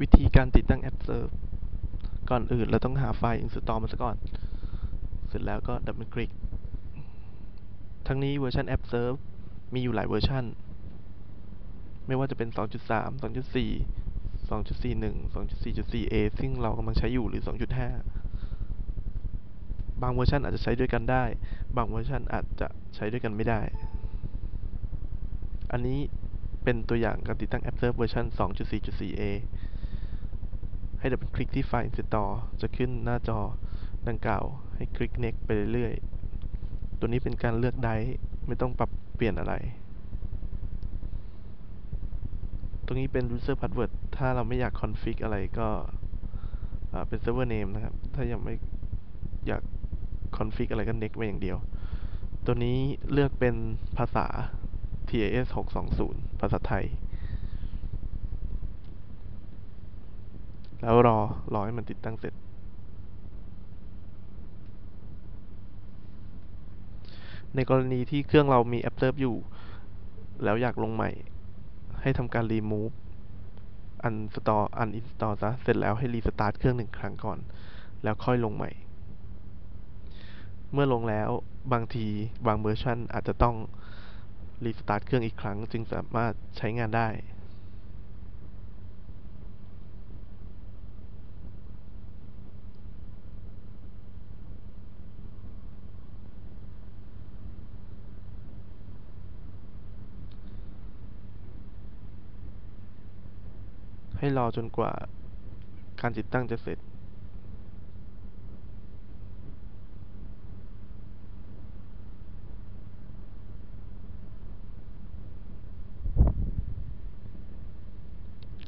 วิธีการติดตั้งแอป Serve ก่อนอื่นเราต้องหาไฟล์ install มาซะก่อน เสร็จแล้วก็ดับเบิลคลิก ทั้งนี้เวอร์ชันแอป Serve มีอยู่หลายเวอร์ชันไม่ว่าจะเป็น 2.3 2.4 2.41 2.4.4a ซึ่งเรากำลังใช้อยู่หรือ 2.5 บางเวอร์ชันอาจจะใช้ด้วยกันได้ บางเวอร์ชันอาจจะใช้ด้วยกันไม่ได้ อันนี้เป็นตัวอย่างการติดตั้งแอป Serve เวอร์ชัน 2.4.4a ให้ดับเบิลคลิกที่ไฟล์ install จะขึ้นหน้าจอดังกล่าว ให้คลิก next ไปเรื่อยๆ ตัวนี้เป็นการเลือกไดร์ไม่ต้องปรับเปลี่ยนอะไร ตรงนี้เป็น user password ถ้าเราไม่อยาก config อะไรก็เป็น server name นะครับ ถ้ายังไม่อยาก config อะไรก็ next ไว้อย่างเดียว ตัวนี้เลือกเป็นภาษา TAS 620 ภาษาไทย แล้วรอ รอให้มันติดตั้งเสร็จ ในกรณีที่เครื่องเรามีแอปเซิร์ฟอยู่ แล้วอยากลงใหม่ ให้ทำการ remove uninstall uninstall ซะ เสร็จแล้วให้ restart เครื่องหนึ่งครั้งก่อน แล้วค่อยลงใหม่ เมื่อลงแล้วบางทีบางเวอร์ชันอาจจะต้อง restart เครื่องอีกครั้ง จึงสามารถใช้งานได้ ให้รอจนกว่าการติดตั้งจะเสร็จ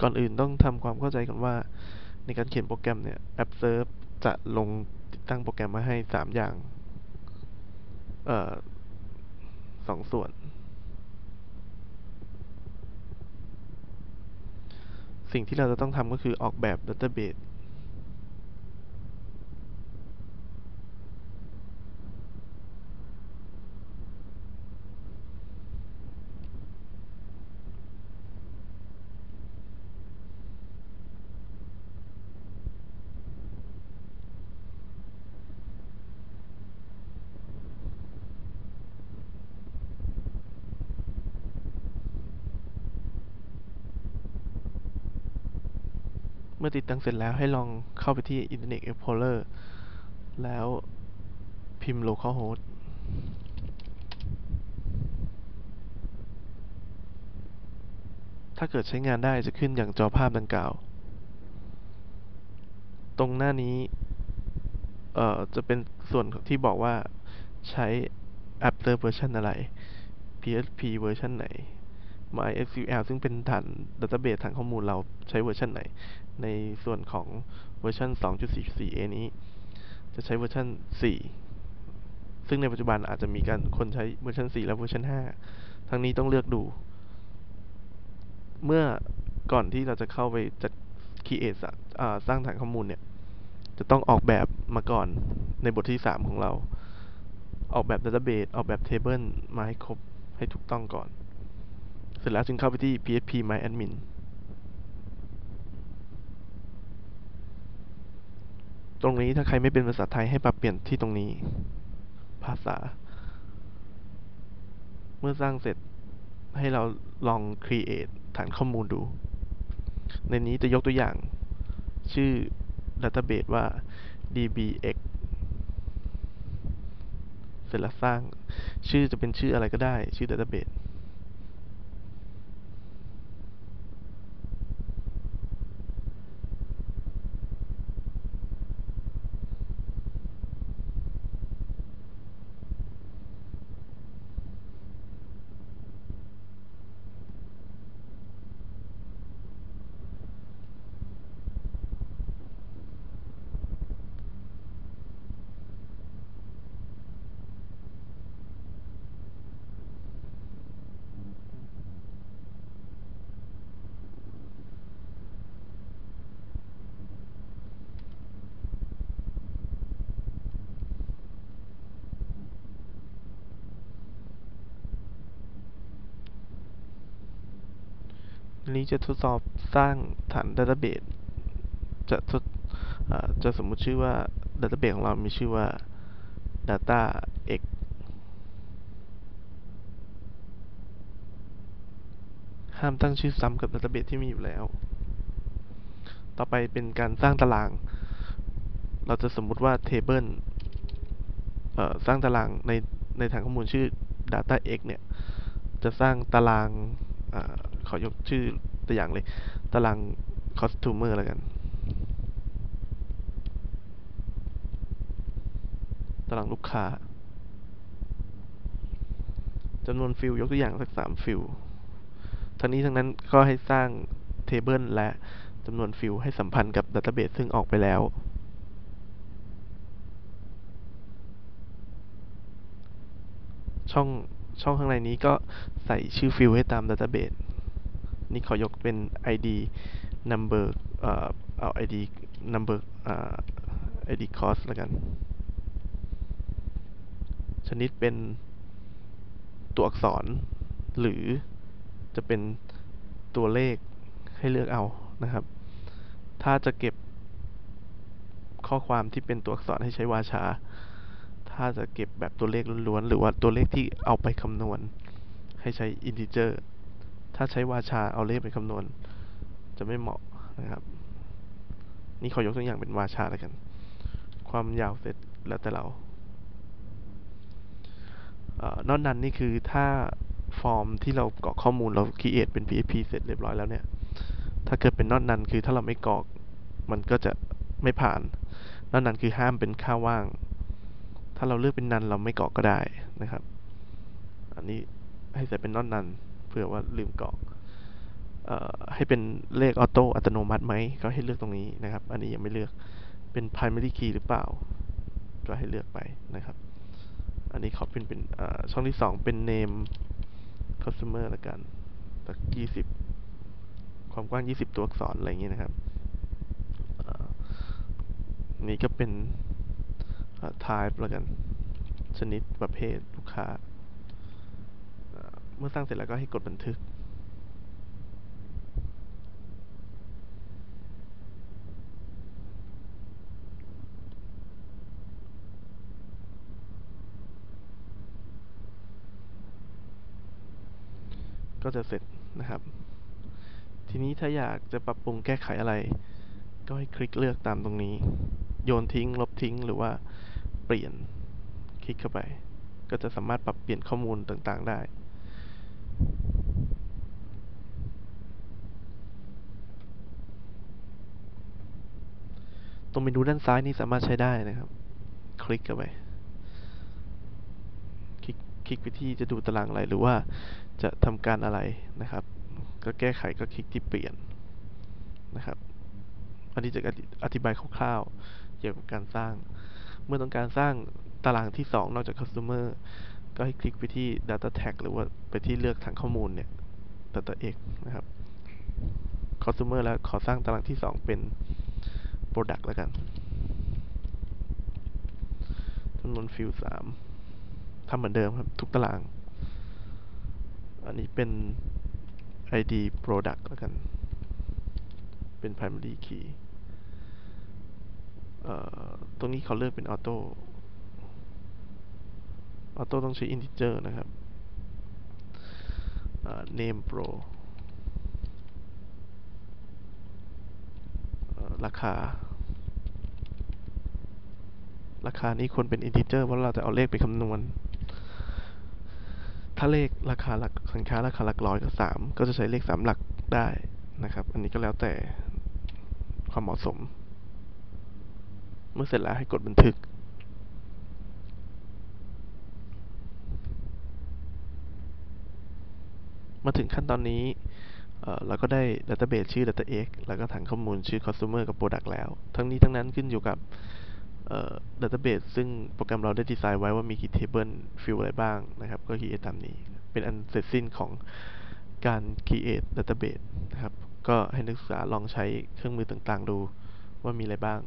ก่อนอื่นต้องทำความเข้าใจกันว่า ในการเขียนโปรแกรมเนี่ยแอป Serve จะลงติดตั้งโปรแกรมมาให้ 3 อย่าง เอ่อสองส่วน สิ่งที่เราจะต้องทำก็คือออกแบบดัตเตอร์เมื่อติดตั้งเสร็จแล้วให้ลองเข้าไปที่ Internet Explorer แล้วพิมพ์ localhost ถ้าเกิดใช้งานได้จะขึ้นอย่างจอภาพดังกล่าว ตรงหน้านี้ เอ่อ จะเป็นส่วนที่บอกว่าใช้ App Server เวอร์ชันอะไร PHP เวอร์ชันไหน MySQL ซึ่งเป็นฐาน Database ฐานข้อมูลเราใช้เวอร์ชันไหน ในส่วนของเวอร์ชัน 2.4.4a นี้ จะใช้เวอร์ชัน 4 ซึ่งในปัจจุบันอาจจะมีการคนใช้เวอร์ชัน 4 และเวอร์ชัน 5 ทั้งนี้ต้องเลือกดู เมื่อก่อนที่เราจะเข้าไปจัด create สร้างฐานข้อมูลเนี่ย จะต้องออกแบบมาก่อนในบทที่ 3 ของเรา ออกแบบ Database ออกแบบ Table มาให้ครบให้ถูกต้องก่อน เสร็จแล้วจึงเข้าไปที่ php my admin ตรงนี้ถ้าใครไม่เป็นภาษาไทยให้ปรับเปลี่ยนที่ตรงนี้ ภาษา เมื่อสร้างเสร็จให้เราลอง create ฐานข้อมูลดู ในนี้จะยกตัวอย่าง ชื่อ database ว่า dbx เสร็จแล้วสร้าง ชื่อจะเป็นชื่ออะไรก็ได้ ชื่อ database นี้จะทดสอบสร้างฐาน Database จะทดเอ่อจะสมมุติชื่อว่า Database ของเรา มีชื่อว่า data x ห้ามตั้งชื่อซ้ำกับ Database ที่มีอยู่แล้ว ต่อไปเป็นการสร้างตาราง เราจะสมมุติว่า Table เอ่อสร้างตารางในในฐานข้อมูลชื่อ data x เนี่ย จะสร้างตาราง ขอยกชื่อตัวอย่างเลย ตาราง customer แล้วกัน ตารางลูกค้าจำนวนฟิลยกตัวอย่างสักสามฟิลทั้งนี้ทั้งนั้นก็ให้สร้าง Table และจำนวนฟิลให้สัมพันธ์กับ Database ซึ่งออกไปแล้ว ช่อง ช่องข้างในนี้ก็ใส่ชื่อฟิลให้ตาม Database นี่ขอยกเป็น ID number เอ่อเอา ID number เอ่อ ID cost แล้วกัน ชนิดเป็นตัวอักษร หรือจะเป็นตัวเลขให้เลือกเอานะครับ ถ้าจะเก็บข้อความที่เป็นตัวอักษรให้ใช้วาชา ถ้าจะเก็บแบบตัวเลขล้วนๆ หรือว่าตัวเลขที่เอาไปคำนวณ ให้ใช้ integer ถ้าใช้วาชาเอาเลขไปคำนวณ จะไม่เหมาะนะครับ นี่ขอยกตัวอย่างเป็นวาชาแล้วกัน ความยาวเสร็จแล้วแต่เรานอกนั้นนี่คือถ้าฟอร์มที่เรากรอกข้อมูลเรา create เป็น PHP เสร็จเรียบร้อยแล้วเนี่ย ถ้าเกิดเป็นนอกนั้นคือถ้าเราไม่กรอกมันก็จะไม่ผ่านนอกนั้นคือห้ามเป็นค่าว่าง ถ้าเราเลือกเป็นนันเราไม่เกรอกก็ได้นะครับ อันนี้ให้ใส่เป็นนอกนั้นเผื่อว่าลืมกรอกออให้เป็นเลขออโต้อัตโนมัติไหมก็ให้เลือกตรงนี้นะครับ อันนี้ยังไม่เลือกเป็น primary key หรือเปล่า ก็ให้เลือกไปนะครับ อันนี้ขอเป็นเป็นช่องที่สองเป็น name customer ละกันสักยี่สิบความกว้างยี่สิบตัวอักษรอะไรอย่างนี้นะครับนี่ก็เป็น type ละกัน ชนิดประเภทลูกค้า เมื่อสร้างเสร็จแล้วก็ให้กดบันทึก ก็จะเสร็จนะครับ ทีนี้ถ้าอยากจะปรับปรุงแก้ไขอะไร ก็ให้คลิกเลือกตามตรงนี้ โยนทิ้ง ลบทิ้งหรือว่า เปลี่ยน คลิกเข้าไป ก็จะสามารถปรับเปลี่ยนข้อมูลต่างๆได้ ตรงเมนูด้านซ้ายนี้สามารถใช้ได้นะครับ คลิกเข้าไป คลิกคลิกไปที่จะดูตารางอะไรหรือว่าจะทำการอะไรนะครับ ก็แก้ไขก็คลิกที่เปลี่ยนนะครับอันนี้จะอธิบายคร่าวๆเกี่ยวกับการสร้าง เมื่อต้องการสร้างตารางที่ 2 นอกจาก customer ก็ให้คลิกไปที่ data tag หรือว่าไปที่เลือกฐานข้อมูลเนี่ย data x นะครับ customer แล้วขอสร้างตารางที่ 2 เป็น product แล้วกันจำนวนฟิล3ทำเหมือนเดิมครับ ทุกตาราง อันนี้เป็น id product แล้วกัน เป็น primary key ตรงนี้เขาเลือกเป็นออโต้ ออโต้ต้องใช้ integer นะครับ name pro ราคา ราคานี้ควรเป็น integer เพราะเราจะเอาเลขไปคำนวณ ถ้าเลขราคาหลักสินค้าราคาหลักร้อยกับสามก็จะใช้เลขสามหลักได้นะครับ อันนี้ก็แล้วแต่ความเหมาะสม เมื่อเสร็จแล้วให้กดบันทึก มาถึงขั้นตอนนี้เราก็ได้ database ชื่อ data x แล้วก็ฐานข้อมูลชื่อ customer กับ product แล้ว ทั้งนี้ทั้งนั้นขึ้นอยู่กับ database ซึ่งโปรแกรมเราได้ดีไซน์ไว้ว่ามีกี่ table field อะไรบ้างนะครับ ก็ create ตามนี้ เป็นอันเสร็จสิ้นของการ create database นะครับ ก็ให้นักศึกษาลองใช้เครื่องมือต่างๆดูว่ามีอะไรบ้าง